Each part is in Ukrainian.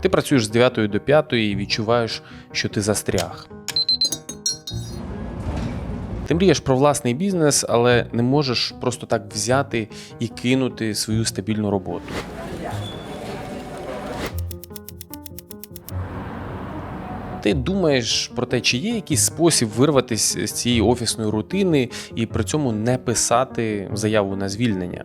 Ти працюєш з 9 до 5 і відчуваєш, що ти застряг. Ти мрієш про власний бізнес, але не можеш просто так взяти і кинути свою стабільну роботу. Ти думаєш про те, чи є якийсь спосіб вирватися з цієї офісної рутини і при цьому не писати заяву на звільнення.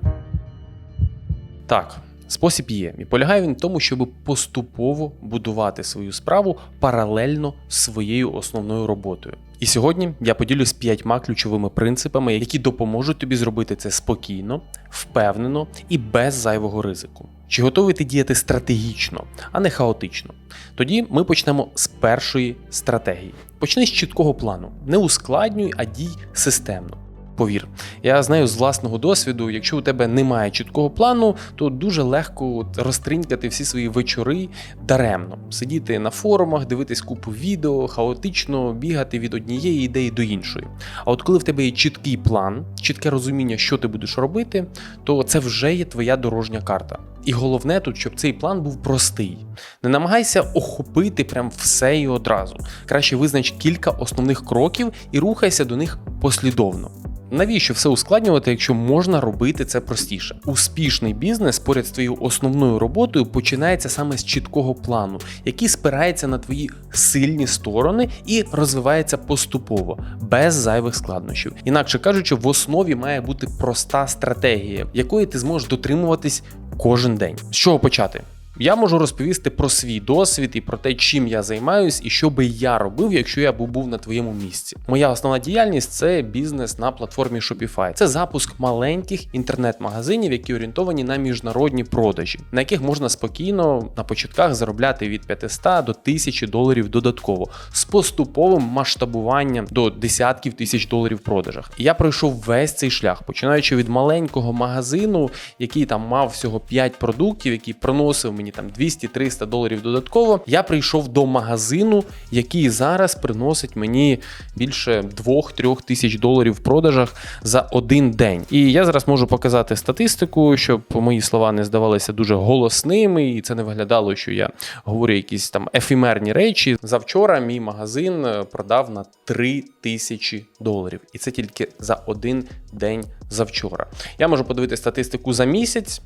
Так, спосіб є. І полягає він в тому, щоб поступово будувати свою справу паралельно з своєю основною роботою. І сьогодні я поділюсь п'ятьма ключовими принципами, які допоможуть тобі зробити це спокійно, впевнено і без зайвого ризику. Чи готовий ти діяти стратегічно, а не хаотично? Тоді ми почнемо з першої стратегії. Почни з чіткого плану. Не ускладнюй, а дій системно. Повір, я знаю з власного досвіду, якщо у тебе немає чіткого плану, то дуже легко розтринькати всі свої вечори даремно, сидіти на форумах, дивитись купу відео, хаотично бігати від однієї ідеї до іншої. А от коли в тебе є чіткий план, чітке розуміння, що ти будеш робити, то це вже є твоя дорожня карта. І головне тут, щоб цей план був простий. Не намагайся охопити прям все і одразу. Краще визнач кілька основних кроків і рухайся до них послідовно. Навіщо все ускладнювати, якщо можна робити це простіше? Успішний бізнес поряд з твоєю основною роботою починається саме з чіткого плану, який спирається на твої сильні сторони і розвивається поступово, без зайвих складнощів. Інакше кажучи, в основі має бути проста стратегія, якої ти зможеш дотримуватись кожен день. З чого почати? Я можу розповісти про свій досвід і про те, чим я займаюсь і що би я робив, якщо я був був на твоєму місці. Моя основна діяльність це бізнес на платформі Shopify. Це запуск маленьких інтернет-магазинів, які орієнтовані на міжнародні продажі, на яких можна спокійно на початках заробляти від 500 до 1000 доларів додатково з поступовим масштабуванням до десятків тисяч доларів в продажах. І я пройшов весь цей шлях, починаючи від маленького магазину, який там мав всього 5 продуктів, який приносив мені там 200-300 доларів додатково. Я прийшов до магазину, який зараз приносить мені більше 2-3 тисяч доларів в продажах за один день. І я зараз можу показати статистику, щоб мої слова не здавалися дуже голосними, і це не виглядало, що я говорю якісь там ефемерні речі. Завчора мій магазин е, продав на 3 тисячі доларів, і це тільки за один день завчора. Я можу подивити статистику за місяць.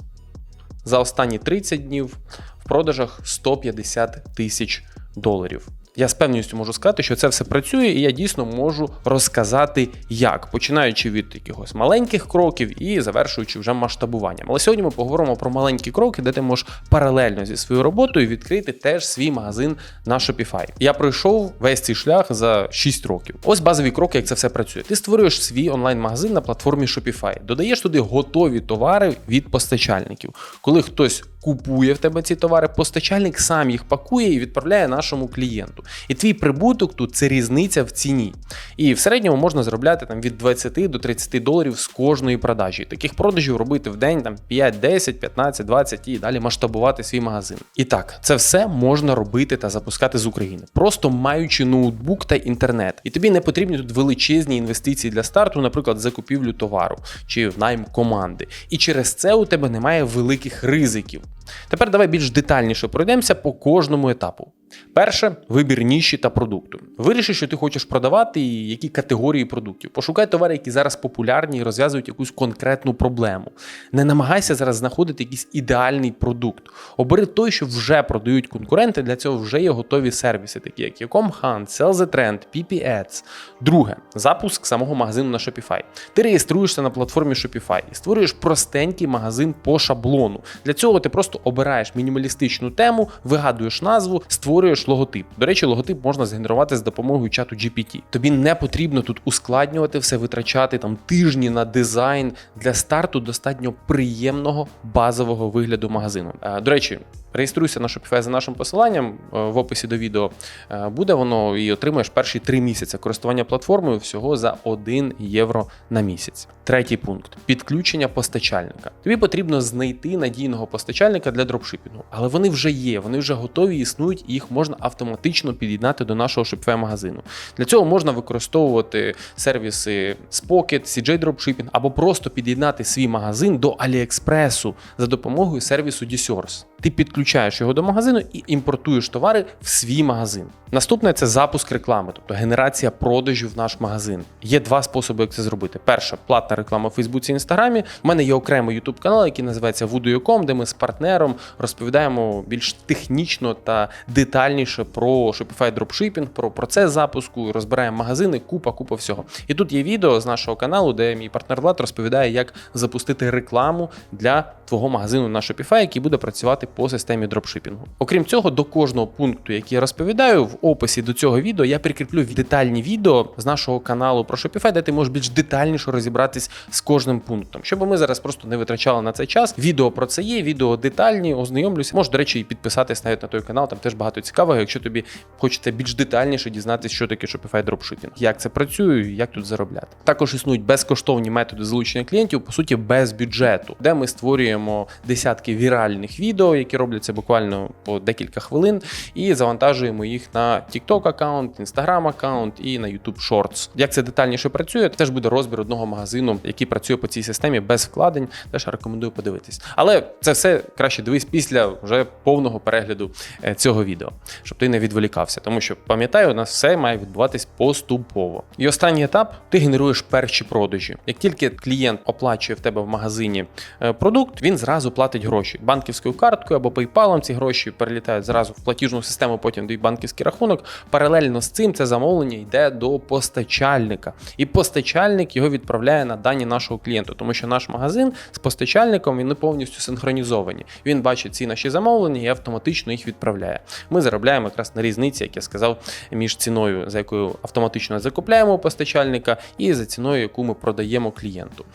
За останні 30 днів в продажах 150 тисяч доларів. Я з певністю можу сказати, що це все працює, і я дійсно можу розказати, як, починаючи від якихось маленьких кроків і завершуючи вже масштабуванням. Але сьогодні ми поговоримо про маленькі кроки, де ти можеш паралельно зі своєю роботою відкрити теж свій магазин на Shopify. Я пройшов весь цей шлях за 6 років. Ось базові кроки, як це все працює. Ти створюєш свій онлайн-магазин на платформі Shopify, додаєш туди готові товари від постачальників. Коли хтось купує в тебе ці товари, постачальник сам їх пакує і відправляє нашому клієнту. І твій прибуток тут це різниця в ціні. І в середньому можна заробляти там від 20 до 30 доларів з кожної продажі. Таких продажів робити в день там 5, 10, 15, 20 і далі масштабувати свій магазин. І так, це все можна робити та запускати з України, просто маючи ноутбук та інтернет. І тобі не потрібні тут величезні інвестиції для старту, наприклад, закупівлю товару чи найм команди. І через це у тебе немає великих ризиків. Тепер давай більш детальніше пройдемося по кожному етапу. Перше вибір ніші та продукту. Виріши, що ти хочеш продавати і які категорії продуктів. Пошукай товари, які зараз популярні і розв'язують якусь конкретну проблему. Не намагайся зараз знаходити якийсь ідеальний продукт. Обери той, що вже продають конкуренти. Для цього вже є готові сервіси, такі як Ecom Sell the Trend, PP Ads. Друге запуск самого магазину на Shopify. Ти реєструєшся на платформі Shopify і створюєш простенький магазин по шаблону. Для цього ти просто обираєш мінімалістичну тему, вигадуєш назву, створюєш логотип. До речі, логотип можна згенерувати з допомогою чату GPT. Тобі не потрібно тут ускладнювати все, витрачати там тижні на дизайн. Для старту достатньо приємного базового вигляду магазину. Е, До речі. Реєструйся на Shopify за нашим посиланням е, в описі до відео. Е, Буде воно і отримаєш перші три місяці користування платформою всього за 1 євро на місяць. Третій пункт підключення постачальника. Тобі потрібно знайти надійного постачальника для дропшипінгу, але вони вже є, вони вже готові, існують, і їх можна автоматично під'єднати до нашого Shopify магазину. Для цього можна використовувати сервіси Spocket, CJ Dropshipping або просто під'єднати свій магазин до AliExpress за допомогою сервісу DSource. Ти підключаєш підключаєш його до магазину і імпортуєш товари в свій магазин. Наступне це запуск реклами, тобто генерація продажів в наш магазин. Є два способи, як це зробити. Перша платна реклама в Фейсбуці і Інстаграмі. У мене є окремий YouTube канал, який називається Voodoo.com, де ми з партнером розповідаємо більш технічно та детальніше про Shopify дропшипінг, про процес запуску, розбираємо магазини, купа, купа всього. І тут є відео з нашого каналу, де мій партнер Влад розповідає, як запустити рекламу для твого магазину на Shopify, який буде працювати по системі дропшипінгу. Окрім цього, до кожного пункту, який я розповідаю, в описі до цього відео я прикріплю детальні відео з нашого каналу про Shopify, де ти можеш більш детальніше розібратись з кожним пунктом, щоб ми зараз просто не витрачали на цей час. Відео про це є, відео детальні, ознайомлюся. Можеш, до речі, і підписатись навіть на той канал, там теж багато цікавого, якщо тобі хочеться більш детальніше дізнатися, що таке Shopify дропшипінг, як це працює, як тут заробляти. Також існують безкоштовні методи залучення клієнтів, по суті, без бюджету, де ми створюємо десятки віральних відео, які робляться буквально по декілька хвилин, і завантажуємо їх на TikTok аккаунт, Instagram аккаунт і на YouTube Shorts. Як це детальніше працює, теж буде розбір одного магазину, який працює по цій системі без вкладень. Теж рекомендую подивитись. Але це все краще дивись після вже повного перегляду е, цього відео, щоб ти не відволікався. Тому що пам'ятаю, у нас все має відбуватись поступово. І останній етап ти генеруєш перші продажі. Як тільки клієнт оплачує в тебе в магазині е, продукт, він зразу платить гроші банківською карткою або PayPal Ці гроші перелітають зразу в платіжну систему, потім дають банківський рахунок. Паралельно з цим це замовлення йде до постачальника, і постачальник його відправляє на дані нашого клієнта, тому що наш магазин з постачальником він не повністю синхронізовані. Він бачить ці наші замовлення і автоматично їх відправляє. Ми заробляємо якраз на різниці, як я сказав, між ціною, за якою автоматично закупляємо у постачальника, і за ціною, яку ми продаємо клієнту.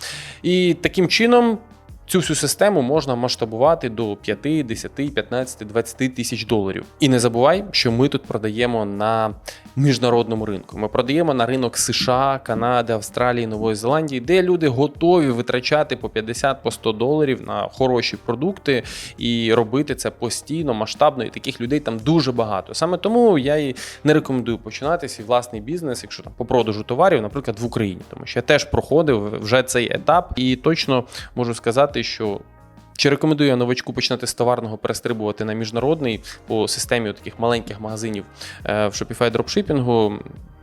І таким чином. Цю всю систему можна масштабувати до 5, 10, 15, 20 тисяч доларів. І не забувай, що ми тут продаємо на міжнародному ринку. Ми продаємо на ринок США, Канади, Австралії, Нової Зеландії, де люди готові витрачати по 50 по 100 доларів на хороші продукти і робити це постійно, масштабно. І таких людей там дуже багато. Саме тому я і не рекомендую починати свій власний бізнес, якщо там по продажу товарів, наприклад, в Україні, тому що я теж проходив вже цей етап, і точно можу сказати, що. Чи рекомендую я новачку починати з товарного перестрибувати на міжнародний по системі таких маленьких магазинів е, в Shopify дропшипінгу?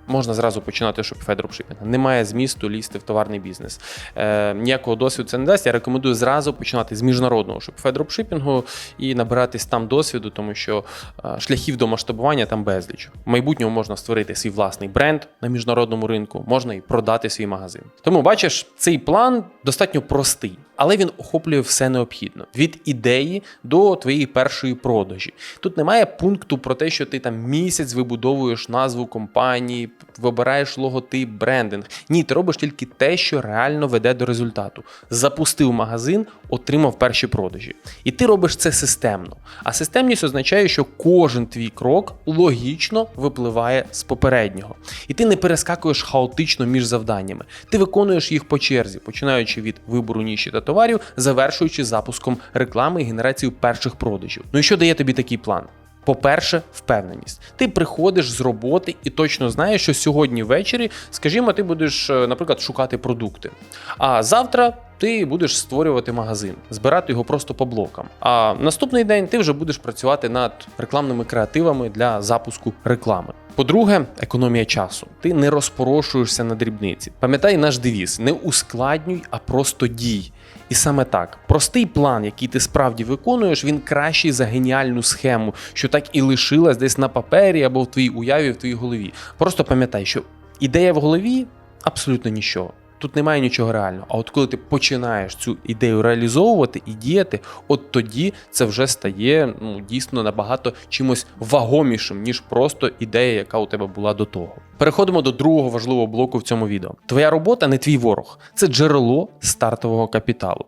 Можна зразу починати Shopify дропшипінг. Немає змісту лізти в товарний бізнес. Е, Ніякого досвіду це не дасть. Я рекомендую зразу починати з міжнародного Shopify дропшипінгу і набиратись там досвіду, тому що е, шляхів до масштабування там безліч. В майбутньому можна створити свій власний бренд на міжнародному ринку, можна і продати свій магазин. Тому бачиш, цей план достатньо простий але він охоплює все необхідно від ідеї до твоєї першої продажі. Тут немає пункту про те, що ти там місяць вибудовуєш назву компанії, вибираєш логотип, брендинг. Ні, ти робиш тільки те, що реально веде до результату. Запустив магазин, отримав перші продажі. І ти робиш це системно. А системність означає, що кожен твій крок логічно випливає з попереднього. І ти не перескакуєш хаотично між завданнями. Ти виконуєш їх по черзі, починаючи від вибору ніші та товарів, завершуючи запуском реклами і генерацією перших продажів. Ну і що дає тобі такий план? По-перше, впевненість. Ти приходиш з роботи і точно знаєш, що сьогодні ввечері, скажімо, ти будеш, е, наприклад, шукати продукти. А завтра ти будеш створювати магазин, збирати його просто по блокам. А наступний день ти вже будеш працювати над рекламними креативами для запуску реклами. По-друге, економія часу. Ти не розпорошуєшся на дрібниці. Пам'ятай наш девіз: не ускладнюй, а просто дій. І саме так, простий план, який ти справді виконуєш, він кращий за геніальну схему, що так і лишилась десь на папері або в твоїй уяві, в твоїй голові. Просто пам'ятай, що ідея в голові абсолютно нічого. Тут немає нічого реального. А от коли ти починаєш цю ідею реалізовувати і діяти, от тоді це вже стає ну дійсно набагато чимось вагомішим, ніж просто ідея, яка у тебе була до того. Переходимо до другого важливого блоку в цьому відео. Твоя робота не твій ворог, це джерело стартового капіталу.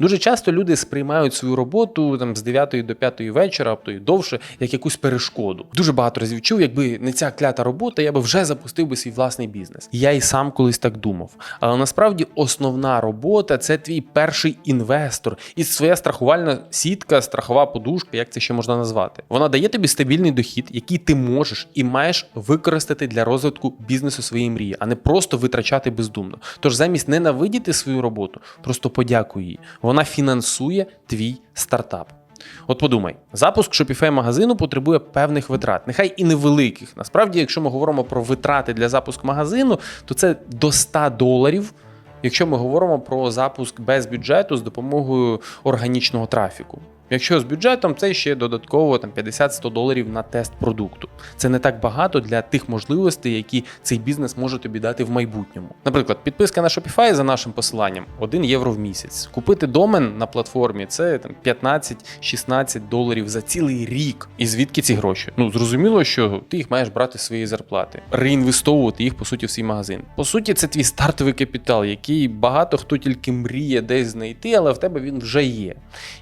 Дуже часто люди сприймають свою роботу там з 9 до 5 вечора, а й довше, як якусь перешкоду. Дуже багато разів чув, якби не ця клята робота, я би вже запустив би свій власний бізнес. Я і сам колись так думав. Але насправді основна робота це твій перший інвестор і своя страхувальна сітка, страхова подушка, як це ще можна назвати. Вона дає тобі стабільний дохід, який ти можеш і маєш використати для розвитку бізнесу своєї мрії, а не просто витрачати бездумно. Тож замість ненавидіти свою роботу, просто подякуй їй вона фінансує твій стартап. От подумай, запуск Shopify магазину потребує певних витрат, нехай і невеликих. Насправді, якщо ми говоримо про витрати для запуску магазину, то це до 100 доларів. Якщо ми говоримо про запуск без бюджету з допомогою органічного трафіку. Якщо з бюджетом, це ще додатково там 50-100 доларів на тест продукту. Це не так багато для тих можливостей, які цей бізнес може тобі дати в майбутньому. Наприклад, підписка на Shopify за нашим посиланням 1 євро в місяць. Купити домен на платформі це там 15-16 доларів за цілий рік. І звідки ці гроші? Ну зрозуміло, що ти їх маєш брати з своєї зарплати, реінвестовувати їх по суті в свій магазин. По суті, це твій стартовий капітал, який багато хто тільки мріє десь знайти, але в тебе він вже є.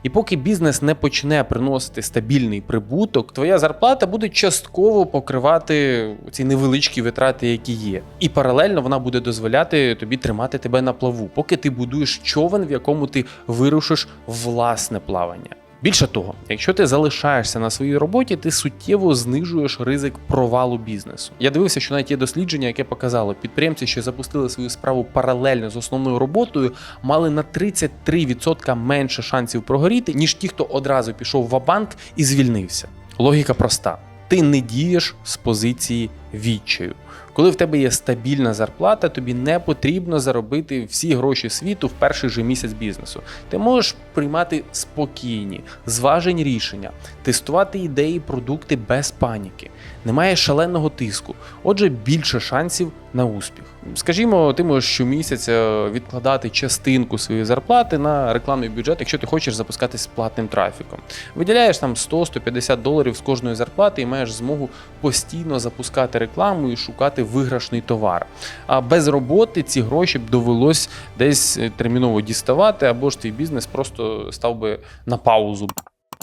І поки бізнес не почне приносити стабільний прибуток, твоя зарплата буде частково покривати ці невеличкі витрати, які є. І паралельно вона буде дозволяти тобі тримати тебе на плаву, поки ти будуєш човен, в якому ти вирушиш власне плавання. Більше того, якщо ти залишаєшся на своїй роботі, ти суттєво знижуєш ризик провалу бізнесу. Я дивився, що навіть є дослідження, яке показало, підприємці, що запустили свою справу паралельно з основною роботою, мали на 33% менше шансів прогоріти, ніж ті, хто одразу пішов в банк і звільнився. Логіка проста: ти не дієш з позиції відчаю. Коли в тебе є стабільна зарплата, тобі не потрібно заробити всі гроші світу в перший же місяць бізнесу. Ти можеш приймати спокійні, зважені рішення, тестувати ідеї, продукти без паніки. Немає шаленого тиску, отже, більше шансів на успіх. Скажімо, ти можеш щомісяця відкладати частинку своєї зарплати на рекламний бюджет, якщо ти хочеш запускатись платним трафіком. Виділяєш там 100-150 доларів з кожної зарплати і маєш змогу постійно запускати рекламу і шукати виграшний товар. А без роботи ці гроші б довелось десь е, терміново діставати, або ж твій бізнес просто став би на паузу.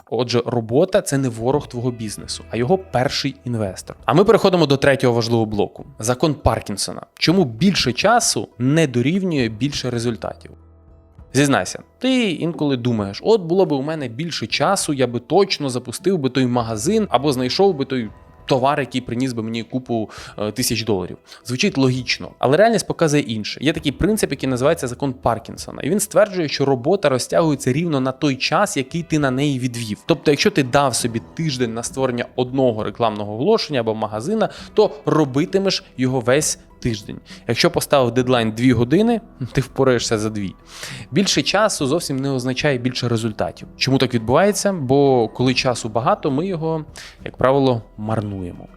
Отже, робота це не ворог твого бізнесу, а його перший інвестор. А ми переходимо до третього важливого блоку: закон Паркінсона. Чому більше часу не дорівнює більше результатів? Зізнайся, ти інколи думаєш, от було б у мене більше часу, я би точно запустив би той магазин або знайшов би той. Товар, який приніс би мені купу е, тисяч доларів, звучить логічно, але реальність показує інше. Є такий принцип, який називається закон Паркінсона, і він стверджує, що робота розтягується рівно на той час, який ти на неї відвів. Тобто, якщо ти дав собі тиждень на створення одного рекламного оголошення або магазина, то робитимеш його весь тиждень. Якщо поставив дедлайн 2 години, ти впораєшся за 2. Більше часу зовсім не означає більше результатів. Чому так відбувається? Бо коли часу багато, ми його, як правило, марнуємо.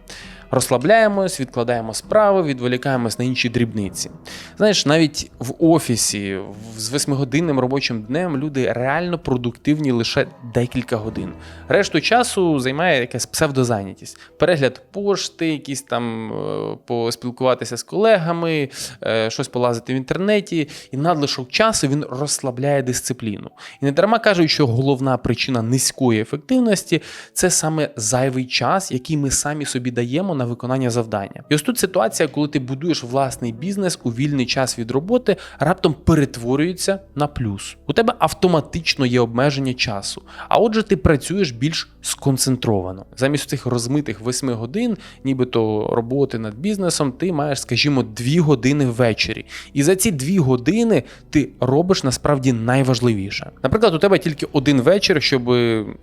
Розслабляємось, відкладаємо справи, відволікаємось на інші дрібниці. Знаєш, навіть в офісі з восьмигодинним робочим днем люди реально продуктивні лише декілька годин. Решту часу займає якась псевдозайнятість. Перегляд пошти, якісь там е, поспілкуватися з колегами, е, щось полазити в інтернеті, і надлишок часу він розслабляє дисципліну. І не дарма кажуть, що головна причина низької ефективності це саме зайвий час, який ми самі собі даємо на виконання завдання. І ось тут ситуація, коли ти будуєш власний бізнес у вільний час від роботи, раптом перетворюється на плюс. У тебе автоматично є обмеження часу, а отже, ти працюєш більш сконцентровано. Замість цих розмитих 8 годин, нібито роботи над бізнесом, ти маєш, скажімо, 2 години ввечері. І за ці 2 години ти робиш насправді найважливіше. Наприклад, у тебе тільки один вечір, щоб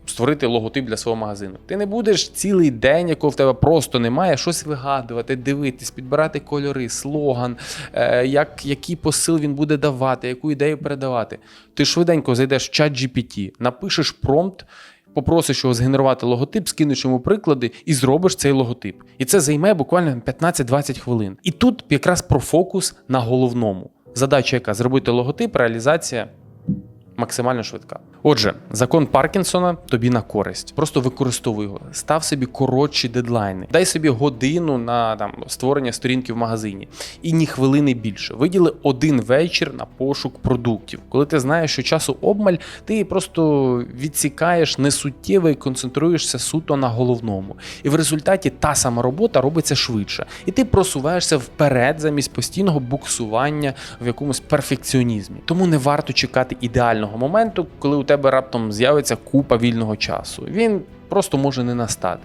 створити логотип для свого магазину. Ти не будеш цілий день, якого в тебе просто немає, щось вигадувати, дивитись, підбирати кольори, слоган, е, як, який посил він буде давати, яку ідею передавати. Ти швиденько зайдеш в чат GPT, напишеш промпт. Попросиш його згенерувати логотип, скинеш йому приклади і зробиш цей логотип. І це займе буквально 15-20 хвилин. І тут якраз про фокус на головному. Задача, яка зробити логотип, реалізація максимально швидка. Отже, закон Паркінсона тобі на користь. Просто використовуй його. Став собі коротші дедлайни. Дай собі годину на там створення сторінки в магазині і ні хвилини більше. Виділи один вечір на пошук продуктів. Коли ти знаєш, що часу обмаль, ти просто відсікаєш несуттєво і концентруєшся суто на головному. І в результаті та сама робота робиться швидше. І ти просуваєшся вперед замість постійного буксування в якомусь перфекціонізмі. Тому не варто чекати ідеального моменту, коли у тебе раптом з'явиться купа вільного часу. Він просто може не настати.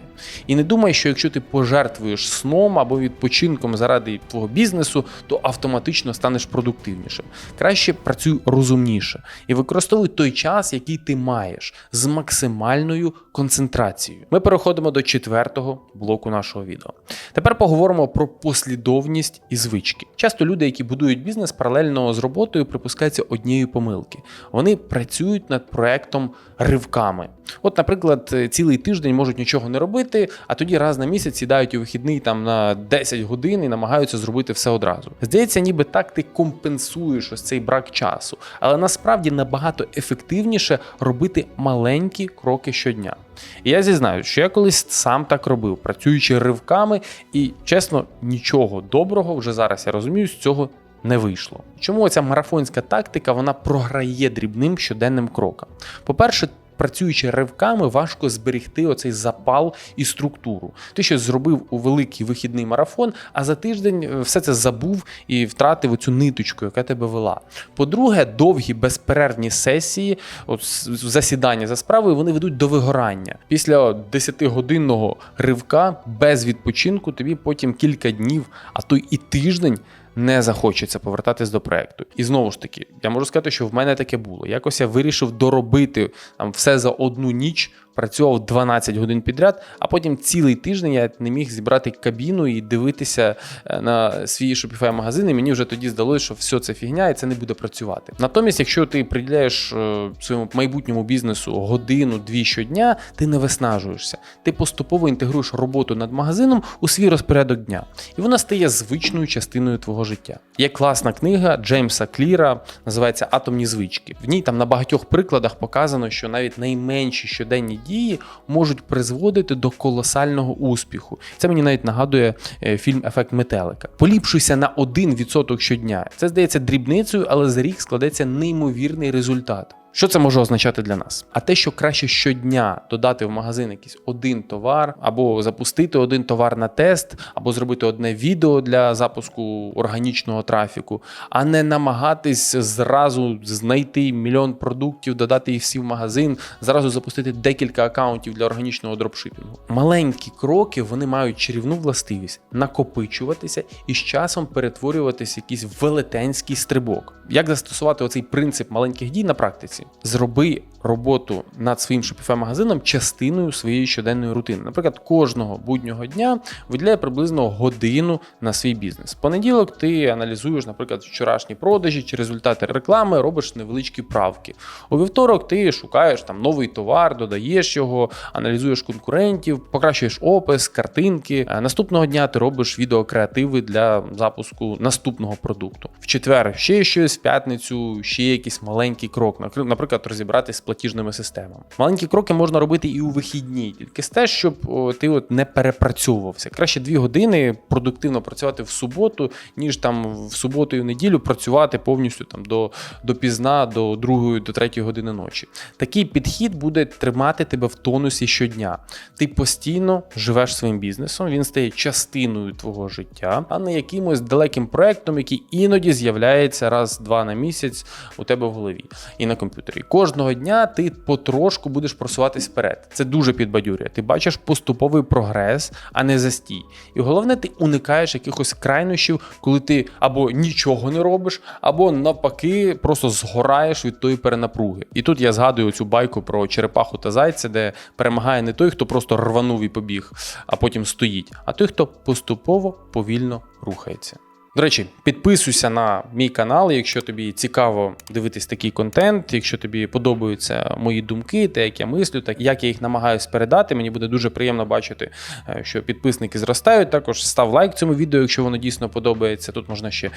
І не думай, що якщо ти пожертвуєш сном або відпочинком заради твого бізнесу, то автоматично станеш продуктивнішим. Краще працюй розумніше і використовуй той час, який ти маєш, з максимальною концентрацією. Ми переходимо до четвертого блоку нашого відео. Тепер поговоримо про послідовність і звички. Часто люди, які будують бізнес паралельно з роботою, припускаються однієї помилки. Вони працюють над проектом ривками. От, наприклад, цілий тиждень можуть нічого не робити, а тоді раз на місяць сідають у вихідний там на 10 годин і намагаються зробити все одразу. Здається, ніби так ти компенсуєш ось цей брак часу, але насправді набагато ефективніше робити маленькі кроки щодня. І я зізнаю, що я колись сам так робив, працюючи ривками, і чесно, нічого доброго вже зараз я розумію, з цього не вийшло. Чому ця марафонська тактика вона програє дрібним щоденним крокам? По-перше, Працюючи ривками, важко зберегти оцей запал і структуру. Ти щось зробив у великий вихідний марафон, а за тиждень е, все це забув і втратив оцю ниточку, яка тебе вела. По-друге, довгі безперервні сесії, от засідання за справою, вони ведуть до вигорання. Після 10-годинного ривка без відпочинку тобі потім кілька днів, а то і тиждень не захочеться повертатись до проекту. І знову ж таки, я можу сказати, що в мене таке було. Якось я вирішив доробити там все за одну ніч, працював 12 годин підряд, а потім цілий тиждень я не міг зібрати кабіну і дивитися е, на свій Shopify магазин. І мені вже тоді здалося, що все це фігня і це не буде працювати. Натомість, якщо ти приділяєш е, своєму майбутньому бізнесу годину-дві щодня, ти не виснажуєшся. Ти поступово інтегруєш роботу над магазином у свій розпорядок дня, і вона стає звичною частиною твого життя. Є класна книга Джеймса Кліра, називається Атомні звички. В ній там на багатьох прикладах показано, що навіть найменші щоденні дії можуть призводити до колосального успіху. Це мені навіть нагадує е, фільм Ефект метелика. Поліпшуйся на 1% щодня. Це здається дрібницею, але за рік складеться неймовірний результат. Що це може означати для нас? А те, що краще щодня додати в магазин якийсь один товар, або запустити один товар на тест, або зробити одне відео для запуску органічного трафіку, а не намагатись зразу знайти мільйон продуктів, додати їх всі в магазин, зразу запустити декілька акаунтів для органічного дропшипінгу. Маленькі кроки вони мають чарівну властивість накопичуватися і з часом перетворюватися в якийсь велетенський стрибок. Як застосувати оцей принцип маленьких дій на практиці? Зроби роботу над своїм shopify магазином частиною своєї щоденної рутини. Наприклад, кожного буднього дня виділяє приблизно годину на свій бізнес. Понеділок ти аналізуєш, наприклад, вчорашні продажі чи результати реклами, робиш невеличкі правки. У вівторок ти шукаєш там новий товар, додаєш його, аналізуєш конкурентів, покращуєш опис, картинки. Наступного дня ти робиш відеокреативи для запуску наступного продукту. В четвер ще щось, в п'ятницю ще якийсь маленький крок. Наприклад, розібратись платіжними системами. Маленькі кроки можна робити і у вихідні, тільки з те, щоб ти от не перепрацьовувався. Краще дві години продуктивно працювати в суботу, ніж там в суботу і в неділю працювати повністю там до до пізна, до другої, до третьої години ночі. Такий підхід буде тримати тебе в тонусі щодня. Ти постійно живеш своїм бізнесом, він стає частиною твого життя, а не якимось далеким проектом, який іноді з'являється раз-два на місяць у тебе в голові і на комп'ютері. Кожного дня ти потрошку будеш просуватись вперед. Це дуже підбадьорює. Ти бачиш поступовий прогрес, а не застій. І головне, ти уникаєш якихось крайнощів, коли ти або нічого не робиш, або навпаки, просто згораєш від тої перенапруги. І тут я згадую цю байку про черепаху та зайця, де перемагає не той, хто просто рванув і побіг, а потім стоїть, а той, хто поступово повільно рухається. До речі, підписуйся на мій канал, якщо тобі цікаво дивитись такий контент, якщо тобі подобаються мої думки, те, як я мислю, так як я їх намагаюсь передати. Мені буде дуже приємно бачити, е, що підписники зростають. Також став лайк цьому відео, якщо воно дійсно подобається. Тут можна ще е,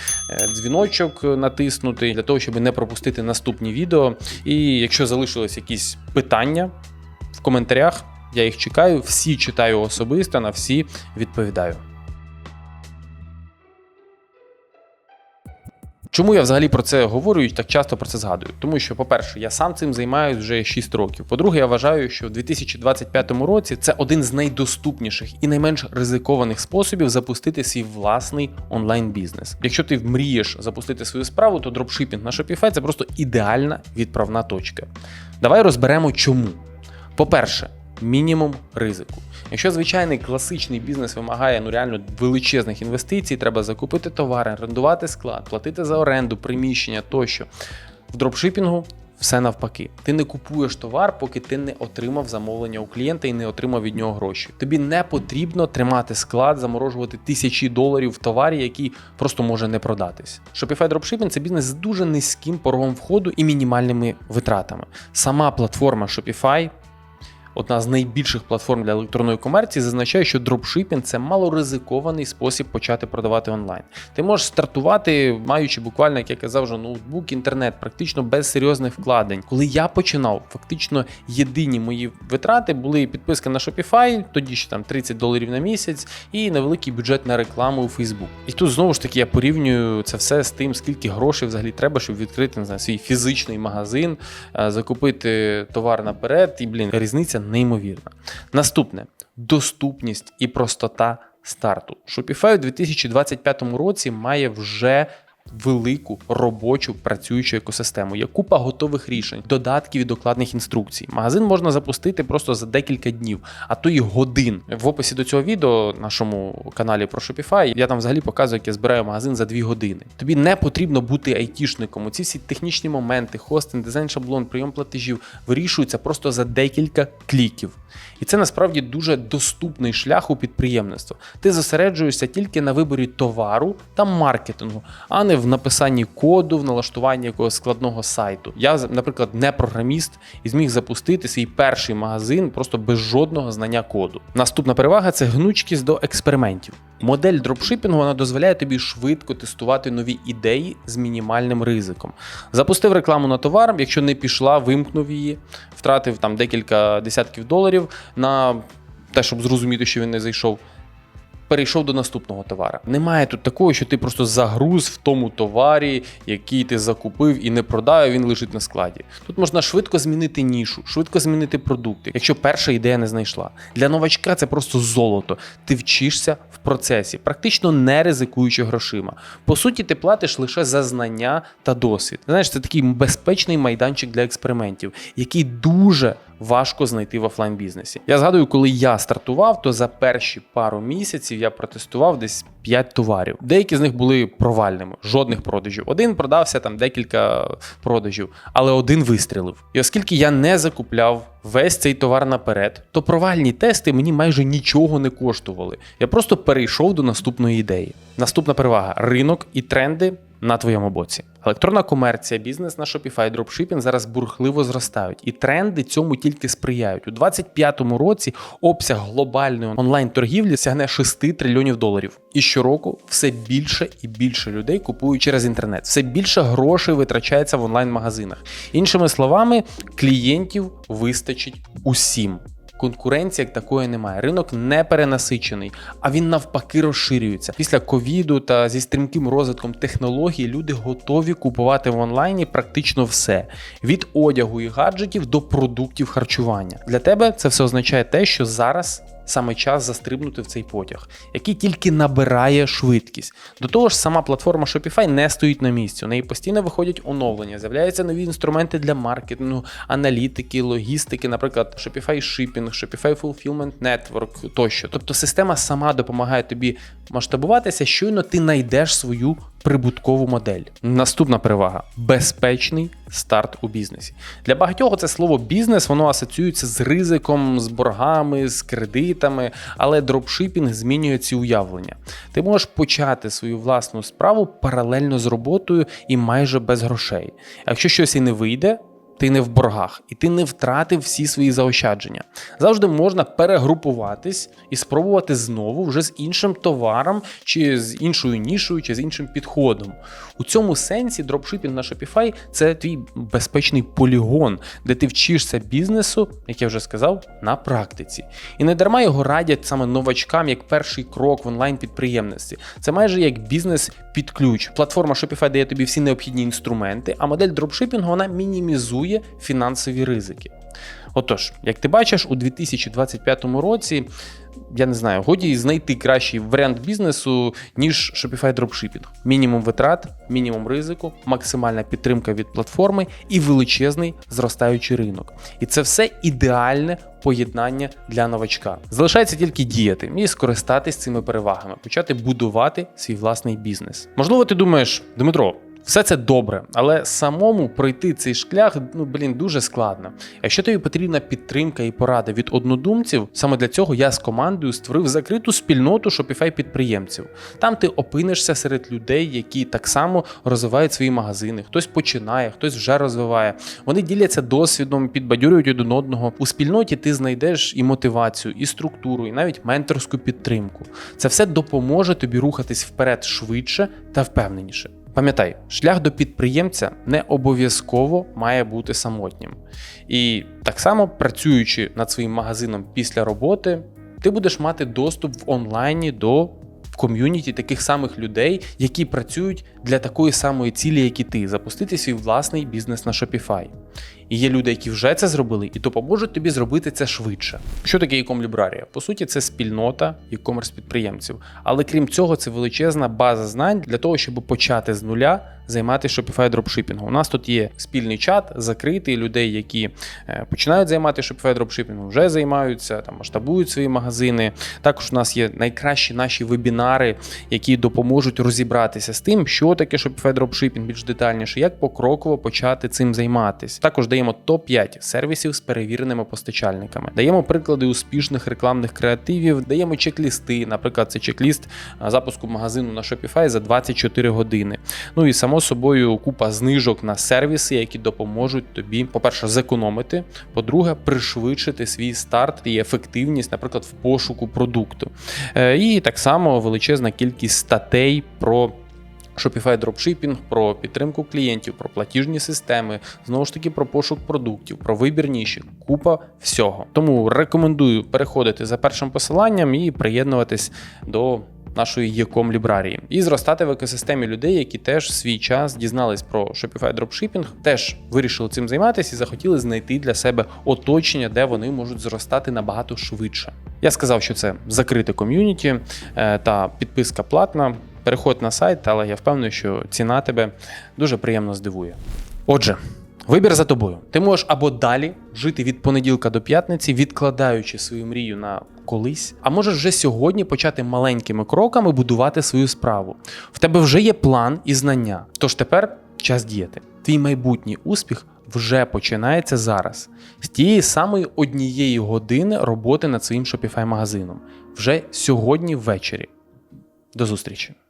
дзвіночок натиснути для того, щоб не пропустити наступні відео. І якщо залишились якісь питання в коментарях, я їх чекаю, всі читаю особисто, на всі відповідаю. Чому я взагалі про це говорю і так часто про це згадую? Тому що, по-перше, я сам цим займаюся вже 6 років. По-друге, я вважаю, що в 2025 році це один з найдоступніших і найменш ризикованих способів запустити свій власний онлайн-бізнес. Якщо ти мрієш запустити свою справу, то дропшипінг на Shopify – це просто ідеальна відправна точка. Давай розберемо чому. По-перше, мінімум ризику. Якщо звичайний класичний бізнес вимагає ну реально величезних інвестицій, треба закупити товари, орендувати склад, платити за оренду, приміщення тощо. В дропшипінгу все навпаки. Ти не купуєш товар, поки ти не отримав замовлення у клієнта і не отримав від нього гроші. Тобі не потрібно тримати склад, заморожувати тисячі доларів в товарі, який просто може не продатись. Shopify Dropshipping – це бізнес з дуже низьким порогом входу і мінімальними витратами. Сама платформа Shopify одна з найбільших платформ для електронної комерції, зазначає, що дропшипінг це малоризикований спосіб почати продавати онлайн. Ти можеш стартувати, маючи буквально, як я казав, вже ноутбук, інтернет, практично без серйозних вкладень. Коли я починав, фактично єдині мої витрати були підписка на Shopify, тоді ще там 30 доларів на місяць, і невеликий бюджет на рекламу у Facebook. І тут знову ж таки я порівнюю це все з тим, скільки грошей взагалі треба, щоб відкрити не знаю, свій фізичний магазин, е, закупити товар наперед, і блін, різниця неймовірна. Наступне доступність і простота старту. Shopify у 2025 році має вже велику робочу працюючу екосистему. Є купа готових рішень, додатків і докладних інструкцій. Магазин можна запустити просто за декілька днів, а то й годин. В описі до цього відео, нашому каналі про Shopify, я там взагалі показую, як я збираю магазин за 2 години. Тобі не потрібно бути айтішником. Ці всі технічні моменти, хостинг, дизайн шаблон, прийом платежів вирішуються просто за декілька кліків. І це насправді дуже доступний шлях у підприємництво. Ти зосереджуєшся тільки на виборі товару та маркетингу, а не в написанні коду, в налаштуванні якогось складного сайту. Я, наприклад, не програміст і зміг запустити свій перший магазин просто без жодного знання коду. Наступна перевага це гнучкість до експериментів. Модель дропшипінгу вона дозволяє тобі швидко тестувати нові ідеї з мінімальним ризиком. Запустив рекламу на товар, якщо не пішла, вимкнув її, втратив там декілька десятків доларів на те, щоб зрозуміти, що він не зайшов. Перейшов до наступного товара. Немає тут такого, що ти просто загруз в тому товарі, який ти закупив і не продав, він лежить на складі. Тут можна швидко змінити нішу, швидко змінити продукти, якщо перша ідея не знайшла. Для новачка це просто золото. Ти вчишся в процесі, практично не ризикуючи грошима. По суті, ти платиш лише за знання та досвід. Знаєш, це такий безпечний майданчик для експериментів, який дуже важко знайти в офлайн бізнесі. Я згадую, коли я стартував, то за перші пару місяців я протестував десь 5 товарів. Деякі з них були провальними, жодних продажів. Один продався там декілька продажів, але один вистрілив. І оскільки я не закупляв весь цей товар наперед, то провальні тести мені майже нічого не коштували. Я просто перейшов до наступної ідеї. Наступна перевага ринок і тренди. На твоєму боці електронна комерція, бізнес на Shopify, дропшипінг зараз бурхливо зростають, і тренди цьому тільки сприяють. У 2025 році обсяг глобальної онлайн-торгівлі сягне 6 трильйонів доларів. І щороку все більше і більше людей купують через інтернет. Все більше грошей витрачається в онлайн-магазинах. Іншими словами, клієнтів вистачить усім. Конкуренції як такої немає. Ринок не перенасичений, а він навпаки розширюється. Після ковіду та зі стрімким розвитком технологій люди готові купувати в онлайні практично все: від одягу і гаджетів до продуктів харчування. Для тебе це все означає те, що зараз. Саме час застрибнути в цей потяг, який тільки набирає швидкість. До того ж, сама платформа Shopify не стоїть на місці. У неї постійно виходять оновлення, з'являються нові інструменти для маркетингу, аналітики, логістики, наприклад, Shopify Shipping, Shopify Fulfillment Network тощо. Тобто система сама допомагає тобі масштабуватися, щойно ти знайдеш свою прибуткову модель. Наступна перевага безпечний старт у бізнесі. Для багатьох це слово бізнес воно асоціюється з ризиком, з боргами, з кредитами, але дропшипінг змінює ці уявлення. Ти можеш почати свою власну справу паралельно з роботою і майже без грошей. Якщо щось і не вийде, ти не в боргах і ти не втратив всі свої заощадження. Завжди можна перегрупуватись і спробувати знову вже з іншим товаром, чи з іншою нішою, чи з іншим підходом. У цьому сенсі дропшипінг на Shopify – це твій безпечний полігон, де ти вчишся бізнесу, як я вже сказав, на практиці. І не дарма його радять саме новачкам як перший крок в онлайн-підприємництві. Це майже як бізнес під ключ. Платформа Shopify дає тобі всі необхідні інструменти, а модель дропшипінгу вона мінімізує фінансові ризики. Отож, як ти бачиш, у 2025 році я не знаю, годі знайти кращий варіант бізнесу, ніж Shopify Dropshipping. Мінімум витрат, мінімум ризику, максимальна підтримка від платформи і величезний зростаючий ринок. І це все ідеальне поєднання для новачка. Залишається тільки діяти і скористатись цими перевагами, почати будувати свій власний бізнес. Можливо, ти думаєш, Дмитро. Все це добре, але самому пройти цей шлях, ну блін, дуже складно. Якщо тобі потрібна підтримка і порада від однодумців, саме для цього я з командою створив закриту спільноту Shopify підприємців. Там ти опинишся серед людей, які так само розвивають свої магазини. Хтось починає, хтось вже розвиває. Вони діляться досвідом, підбадьорюють один одного. У спільноті ти знайдеш і мотивацію, і структуру, і навіть менторську підтримку. Це все допоможе тобі рухатись вперед швидше та впевненіше. Пам'ятай, шлях до підприємця не обов'язково має бути самотнім. І так само, працюючи над своїм магазином після роботи, ти будеш мати доступ в онлайні до ком'юніті таких самих людей, які працюють для такої самої цілі, як і ти, запустити свій власний бізнес на Shopify. І є люди, які вже це зробили, і допоможуть тобі зробити це швидше. Що таке e-com? По суті, це спільнота e-commerce підприємців. Але крім цього, це величезна база знань для того, щоб почати з нуля займатися Shopify дропшипінгом. У нас тут є спільний чат, закритий людей, які е, починають займатися Shopify дропшипінгом, вже займаються, там масштабують свої магазини. Також у нас є найкращі наші вебінари, які допоможуть розібратися з тим, що таке Shopify дропшипінг більш детальніше, як покроково почати цим займатися. Також даємо топ-5 сервісів з перевіреними постачальниками. Даємо приклади успішних рекламних креативів, даємо чек-лісти. Наприклад, це чек-ліст запуску магазину на Shopify за 24 години. Ну і само собою купа знижок на сервіси, які допоможуть тобі, по-перше, зекономити, по-друге, пришвидшити свій старт і ефективність, наприклад, в пошуку продукту. Е, І так само величезна кількість статей про. Shopify дропшипінг, про підтримку клієнтів, про платіжні системи, знову ж таки про пошук продуктів, про вибір ніші, купа всього. Тому рекомендую переходити за першим посиланням і приєднуватись до нашої e-com лібрарії і зростати в екосистемі людей, які теж в свій час дізнались про Shopify дропшипінг, теж вирішили цим займатися і захотіли знайти для себе оточення, де вони можуть зростати набагато швидше. Я сказав, що це закрите ком'юніті е, та підписка платна. Переходь на сайт, але я впевнений, що ціна тебе дуже приємно здивує. Отже, вибір за тобою. Ти можеш або далі жити від понеділка до п'ятниці, відкладаючи свою мрію на колись, а можеш вже сьогодні почати маленькими кроками будувати свою справу. В тебе вже є план і знання. Тож тепер час діяти. Твій майбутній успіх вже починається зараз, з тієї самої однієї години роботи над своїм Shopify магазином. Вже сьогодні ввечері. До зустрічі!